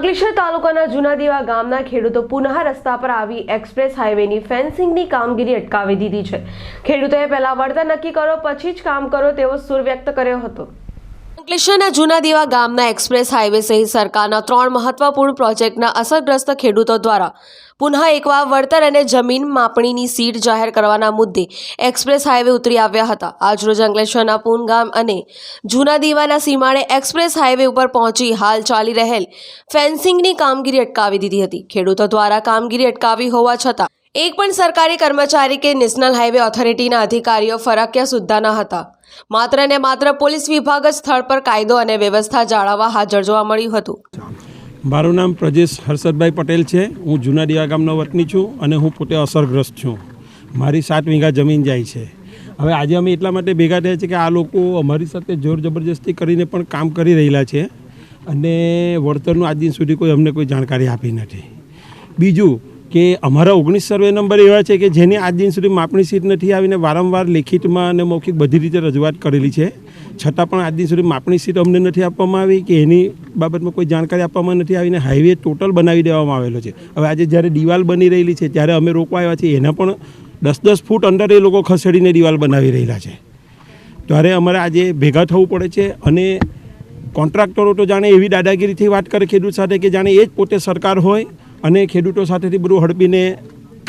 અંકલેશ્વર તાલુકાના જૂના દેવા ગામના ખેડૂતો પુનઃ રસ્તા પર આવી એક્સપ્રેસ હાઈવેની ફેન્સિંગની કામગીરી અટકાવી દીધી છે. ખેડૂતોએ પહેલા વળતર નક્કી કરો, પછી જ કામ કરો તેવો સૂર વ્યક્ત કર્યો હતો. અંકલેશ્વરના જૂના દેવા ગામના એક્સપ્રેસ હાઈવે સહિત સરકારના ત્રણ મહત્વપૂર્ણ પ્રોજેક્ટના અસરગ્રસ્ત ખેડૂતો દ્વારા પુનઃ એકવાર વળતર અને જમીન માપણીની સીટ જાહેર કરવાના મુદ્દે એક્સપ્રેસ હાઈવે ઉતરી આવ્યા હતા. આજરોજ અંકલેશ્વરના પૂન ગામ અને જૂના દીવાના સીમાડે એક્સપ્રેસ હાઈવે ઉપર પહોંચી હાલ ચાલી રહેલ ફેન્સિંગની કામગીરી અટકાવી દીધી હતી. ખેડૂતો દ્વારા કામગીરી અટકાવી હોવા છતાં એક પણ સરકારી કર્મચારી કે નેશનલ હાઈવે ઓથોરિટીના અધિકારીઓ ફરક્યા સુદ્ધા ન હતા. માત્ર ને માત્ર પોલીસ વિભાગ જ સ્થળ પર કાયદો અને વ્યવસ્થા જાળવવા હાજર જોવા મળ્યું હતું. મારું નામ પ્રજેશ હર્ષદભાઈ પટેલ છે. હું જૂના દિવા ગામનો વતની છું અને હું પોતે અસરગ્રસ્ત છું. મારી સાત વીઘા જમીન જાય છે. હવે આજે અમે એટલા માટે ભેગા થયા છે કે આ લોકો અમારી સાથે જોર જબરજસ્તી કરીને પણ કામ કરી રહેલા છે અને વળતરનું આજ દિન સુધી કોઈ અમને કોઈ જાણકારી આપી નથી. બીજું કે અમારા ઓગણીસ સર્વે નંબર એવા છે કે જેની આજ દિન સુધી માપણી સીટ નથી આવીને વારંવાર લેખિતમાં અને મૌખિક બધી રીતે રજૂઆત કરેલી છે. છતાં પણ આજ દિન સુધી માપણી સીટ અમને નથી આપવામાં આવી કે એની બાબતમાં કોઈ જાણકારી આપવામાં નથી આવીને હાઈવે ટોટલ બનાવી દેવામાં આવેલો છે. હવે આજે જ્યારે દિવાલ બની રહેલી છે, ત્યારે અમે રોકવા આવ્યા છીએ. એના પણ દસ દસ ફૂટ અંદર એ લોકો ખસેડીને દિવાલ બનાવી રહેલા છે. ત્યારે અમારે આજે ભેગા થવું પડે છે અને કોન્ટ્રાક્ટરો તો જાણે એવી દાદાગીરીથી વાત કરે, ખેડૂત સાથે કે જાણે એ જ પોતે સરકાર હોય અને ખેડૂતો સાથેથી બધું હડપીને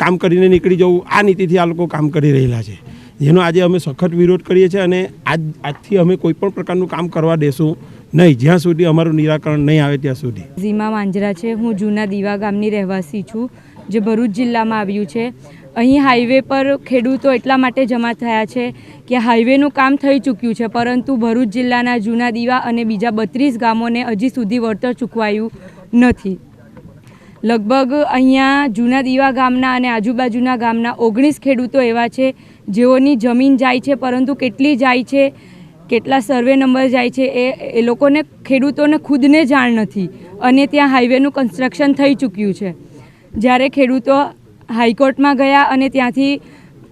કામ કરીને નીકળી જવું, આ નીતિથી આ લોકો કામ કરી રહેલા છે. જેનો આજે અમે સખત વિરોધ કરીએ છીએ અને આજ, આજથી અમે કોઈ પણ પ્રકારનું કામ કરવા દેશું નહીં. જ્યાં સુધી અમારું નિરાકરણ નહીં આવે ત્યાં સુધી. ઝીમા માંજરા છે. હું જૂના દીવા ગામની રહેવાસી છું, જે ભરૂચ જિલ્લામાં આવ્યું છે. અહીં હાઈવે પર ખેડૂતો એટલા માટે જમા થયા છે કે હાઈવેનું કામ થઈ ચૂક્યું છે, પરંતુ ભરૂચ જિલ્લાના જૂના દીવા અને બીજા બત્રીસ ગામોને હજી સુધી વળતર ચૂકવાયું નથી. લગભગ અહીંયા જૂના દીવા ગામના અને આજુબાજુના ગામના ઓગણીસ ખેડૂતો એવા છે, જેઓની જમીન જાય છે, પરંતુ કેટલી જાય છે, કેટલા સર્વે નંબર જાય છે, એ એ લોકોને, ખેડૂતોને ખુદને જાણ નથી. અને ત્યાં હાઈવેનું કન્સ્ટ્રક્શન થઈ ચૂક્યું છે. જ્યારે ખેડૂતો હાઈકોર્ટમાં ગયા અને ત્યાંથી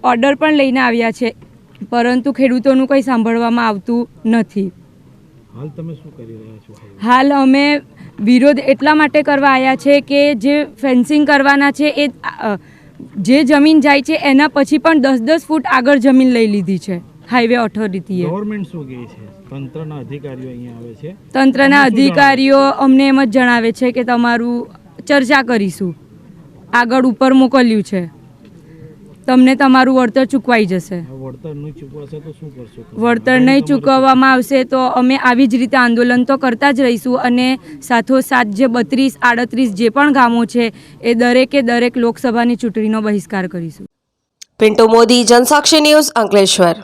ઓર્ડર પણ લઈને આવ્યા છે, પરંતુ ખેડૂતોનું કંઈ સાંભળવામાં આવતું નથી. હાલ તમે શું કરી રહ્યા છો હાલ અમે વિરોધ એટલા માટે કરવા આવ્યા છે કે જે ફેન્સિંગ કરવાના છે એ જે જમીન જાય છે એના પછી પણ દસ દસ ફૂટ આગળ જમીન લઈ લીધી છે હાઈવે ઓથોરિટીએ ગવર્મેન્ટ શું કહે છે? તંત્રના અધિકારીઓ અહીંયા આવે છે? તંત્રના અધિકારીઓ અમને એમ જ જણાવે છે કે તમારું ચર્ચા કરીશું. આગળ ઉપર મોકલ્યું છે. તમને તમારું વળતર ચૂકવાઈ જશે. વળતર નહીં ચૂકવાશે તો શું કરશો વળતર નહીં ચૂકવવામાં આવશે તો અમે આવી જ રીતે આંદોલન તો કરતા જ રહીશું અને સાથોસાથ જે બત્રીસ આડત્રીસ જે પણ ગામો છે એ દરેકે દરેક લોકસભાની ચૂંટણીનો બહિષ્કાર કરીશું. પિન્ટુ મોદી જનસાક્ષી ન્યૂઝ અંકલેશ્વર.